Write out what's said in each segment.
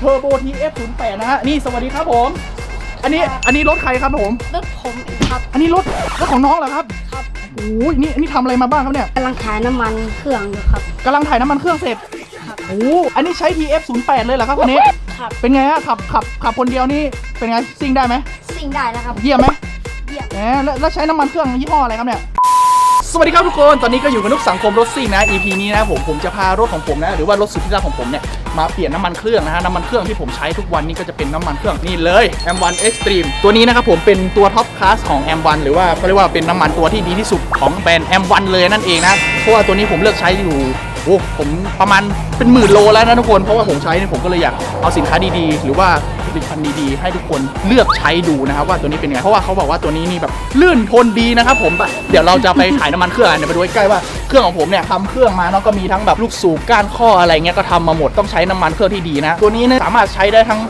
Turbo TF 0 8 นะฮะ นี่สวัสดีครับผม อันนี้ อันนี้รถใครครับผม รถผมเองครับ อันนี้รถ รถของน้องเหรอครับ ครับโอ้ยนี่อันนี้ทำอะไรมาบ้างครับเนี่ยกำลังขายน้ำมันเครื่องอยู่ครับกำลังถ่ายน้ำมันเครื่องเสร็จครับโอ้อันนี้ใช้ TF 0 8 เลยเหรอครับคันนี้ ครับ เป็นไงฮะขับขับขับคนเดียวนี่ เป็นไงซิ่งได้ไหมสิ่งได้แล้วครับ เยี่ยมไหมเยี่ยม แหมแล้วแล้วใช้น้ำมันเครื่องยี่ห้ออะไรครับเนี่ย สวัสดีครับทุกคน ตอนนี้ก็อยู่กับนุกสังคมรถซิ่งนะ EP นี้นะผมผมจะพารถของผมนะ หรือว่ารถสุดที่รักของผมเนี่ย มาเปลี่ยนน้ำมันเครื่องนะฮะ น้ำมันเครื่องที่ผมใช้ทุกวันนี้ก็จะเป็นน้ำมันเครื่องนี่เลย M1 Extreme ตัวนี้นะครับผมเป็นตัวท็อปคลาสของ M1 หรือว่าเขาเรียกว่าเป็นน้ำมันตัวที่ดีที่สุดของแบรนด์ M1 เลยนั่นเองนะ เพราะว่าตัวนี้ผมเลือกใช้อยู่ อ้ผมประมาณเป็นหมื่นโลแล้วนะทุกคนเพราะว่าผมใช้เนี่ยผมก็เลยอยากเอาสินค้าดีๆ หรือว่าผลิตภัณฑ์ดีๆ ให้ทุกคนเลือกใช้ดูนะครับว่าตัวนี้เป็นไงเพราะว่าเขาบอกว่าตัวนี้นี่แบบลื่นทนดีนะครับผมไปเดี๋ยวเราจะไปถ่ายน้ำมันเครื่องกันเดี๋ยวไปดูใกล้ๆว่าเครื่องของผมเนี่ยทำเครื่องมาเนาะก็มีทั้งแบบลูกสูบก้านข้ออะไรเงี้ยก็ทำมาหมดต้องใช้น้ำมันเครื่องที่ดีนะ ตัวนี้เนี่ยสามารถใช้ได้ทั้ง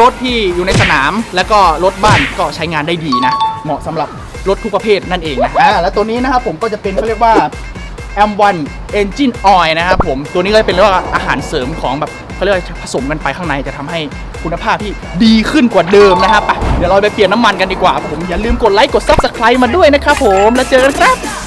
รถที่อยู่ในสนาม แล้วก็รถบ้านก็ใช้งานได้ดีนะ เหมาะสำหรับรถทุกประเภทนั่นเองนะอ่าแล้วตัวนี้นะครับผมก็จะเป็นเขาเรียกว่า M1 Engine Oil นะครับผมตัวนี้ก็เป็นเรียกว่าอาหารเสริมของแบบเขาเรียกว่าผสมกันไปข้างในจะทำให้คุณภาพที่ดีขึ้นกว่าเดิมนะครับเดี๋ยวเราไปเปลี่ยนน้ำมันกันดีกว่าผมอย่าลืมกดไลค์กด Subscribe มาด้วยนะครับผมแล้วเจอกันครับ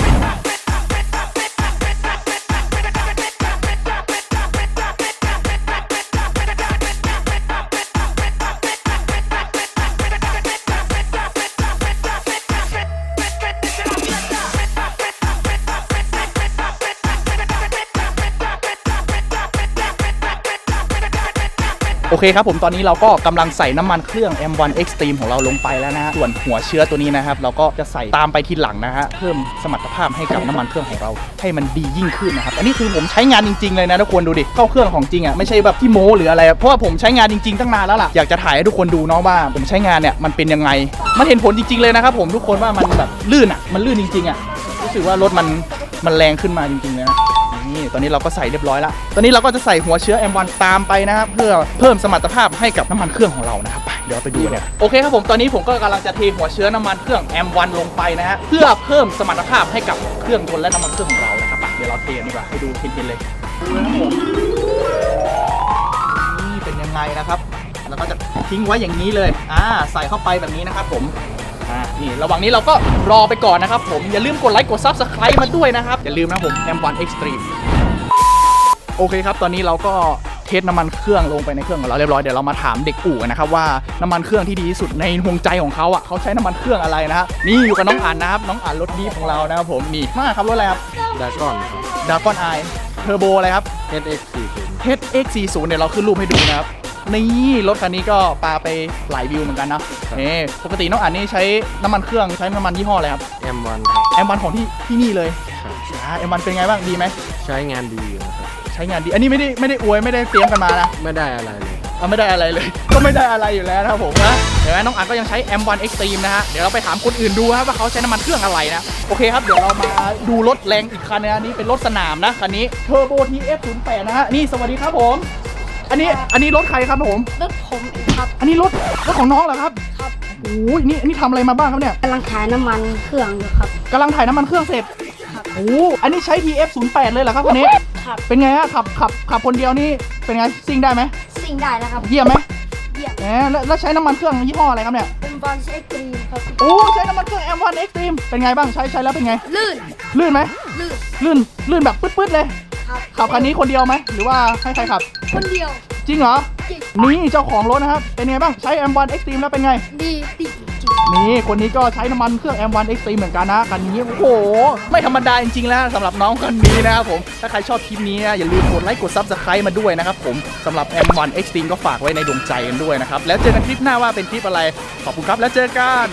โอเคครับผมตอนนี้เราก็กำลังใส่น้ำมันเครื่อง M1 Extreme ของเราลงไปแล้วนะฮะส่วนหัวเชื้อตัวนี้นะครับ เราก็จะใส่ตามไปทีหลังนะฮะเพิ่มสมรรถภาพให้กับน้ำมันเครื่องของเรา ให้มันดียิ่งขึ้นนะครับอันนี้คือผมใช้งานจริง ๆ เลยนะทุกคนดูดิเข้าเครื่องของจริงอะไม่ใช่แบบที่โม้หรืออะไรเพราะว่าผมใช้งานจริงๆตั้งนานแล้วล่ะอยากจะถ่ายให้ทุกคนดูเนาะว่าผมใช้งานเนี่ยมันเป็นยังไงมันเห็นผลจริง ๆเลยนะครับผมทุกคนว่ามันแบบลื่นอะมันลื่นจริงๆอะรู้สึกว่ารถมันมันแรงขึ้นมาจริงๆเลยนะ ตอนนี้เราก็ใส่เรียบร้อยแล้ว ตอนนี้เราก็จะใส่หัวเชื้อ M1 ตามไปนะครับเพื่อเพิ่มสมรรถภาพให้กับน้ำมันเครื่องของเรานะครับไปเดี๋ยวไปดูกันเนี่ยโอเคครับผมตอนนี้ผมก็กำลังจะเทหัวเชื้อน้ำมันเครื่อง M1 ลงไปนะฮะเพื่อเพิ่มสมรรถภาพให้กับเครื่องยนต์และน้ำมันเครื่องของเรานะครับไปเดี๋ยวเราเทกันดีกว่าให้ดูเห็นๆเลยดูนะครับผมนี่เป็นยังไงนะครับแล้วก็จะทิ้งไว้อย่างนี้เลยอ่าใส่เข้าไปแบบนี้นะครับผมอ่านี่ระหว่างนี้เราก็รอไปก่อนนะครับผมอย่าลืมกดไลค์กด Subscribe มาด้วยนะครับ อย่าลืมนะผม M1 Extreme โอเคครับ ตอนนี้เราก็เทสน้ำมันเครื่องลงไปในเครื่องของเราเรียบร้อย เดี๋ยวเรามาถามเด็กอู่กันนะครับว่าน้ำมันเครื่องที่ดีที่สุดในดวงใจของเขาอะเขาใช้น้ำมันเครื่องอะไรนะฮะนี่อยู่กับน้องอันนะครับน้องอันรถดีของเรานะครับผมนี่มาครับรถอะไรครับดากอนครับดากอนไอเทอร์โบอะไรครับ HX40 HX40 เดี๋ยวเราขึ้นรูปให้ดูนะครับนี่รถคันนี้ก็ปาไปหลายวิวเหมือนกันนะนี่ปกติน้องอันนี่ใช้น้ำมันเครื่องใช้น้ำมันยี่ห้ออะไรครับ M1 ครับ M1 ของที่ที่นี่เลยครับอ่า M1 เป็นไงบ้างดีไหม ใช้งานดีอยู่นะครับใช้งานดี อันนี้ไม่ได้ไม่ได้อวยไม่ได้เตรียมกันมานะไม่ได้อะไรเลยครับเอาไม่ได้อะไรเลย ก็ไม่ได้อะไรอยู่แล้วนะครับผมนะเห็นไหมน้องอันก็ยังใช้ M1 Extreme นะฮะเดี๋ยวเราไปถามคนอื่นดูครับว่าเขาใช้น้ำมันเครื่องอะไรนะโอเคครับเดี๋ยวเรามาดูรถแรงอีกคันนะอันนี้เป็นรถสนามนะคันนี้ Turbo TF 0 8 นะฮะนี่สวัสดีครับผม อันนี้อันนี้รถใครครับผม รถผมเองครับอันนี้รถรถของน้องเหรอครับครับโอ้ยนี่อันนี้ทำอะไรมาบ้างครับเนี่ยกำลังขายน้ำมันเครื่องอยู่ครับกำลังถ่ายน้ำมันเครื่องเสร็จ ครับ โอ้อันนี้ใช้ TF 0 8 เลยเหรอครับคันนี้ ครับ เป็นไงฮะขับขับขับคนเดียวนี่เป็นไงซิ่งได้ไหมสิ่งได้แล้วครับ เยี่ยมไหมเยี่ยมแหมแล้วแล้วใช้น้ำมันเครื่องยี่ห้ออะไรครับเนี่ยเป็นบอลเอ็กตรีมครับ โอ้ใช้น้ำมันเครื่อง M1 Extreme เป็นไงบ้างใช้ใช้แล้วเป็นไง ลื่น ลื่นไหมลื่น ลื่นลื่นแบบปื๊ดๆเลย ครับ ขับคันนี้คนเดียวไหมหรือว่าให้ใครขับ คนเดียว จริงเหรอจ ริงนี่เจ้าของรถนะครับ เป็นไงบ้าง ใช้ M1 Extreme แล้วเป็นไงดีดีจริงนี่คนนี้ก็ใช้น้ำมันเครื่อง M1 Extreme เหมือนกันนะคันนี้ โอ้โห ไม่ธรรมดาจริงๆแล้วสำหรับน้องคนนี้นะครับผม ถ้าใครชอบคลิปนี้นะอย่าลืมกดไลค์กด Subscribe มาด้วยนะครับผมสำหรับ M1 Extreme ก็ฝากไว้ในดวงใจกันด้วยนะครับ แล้วเจอกันคลิปหน้าว่าเป็นคลิปอะไร ขอบคุณครับแล้วเจอกัน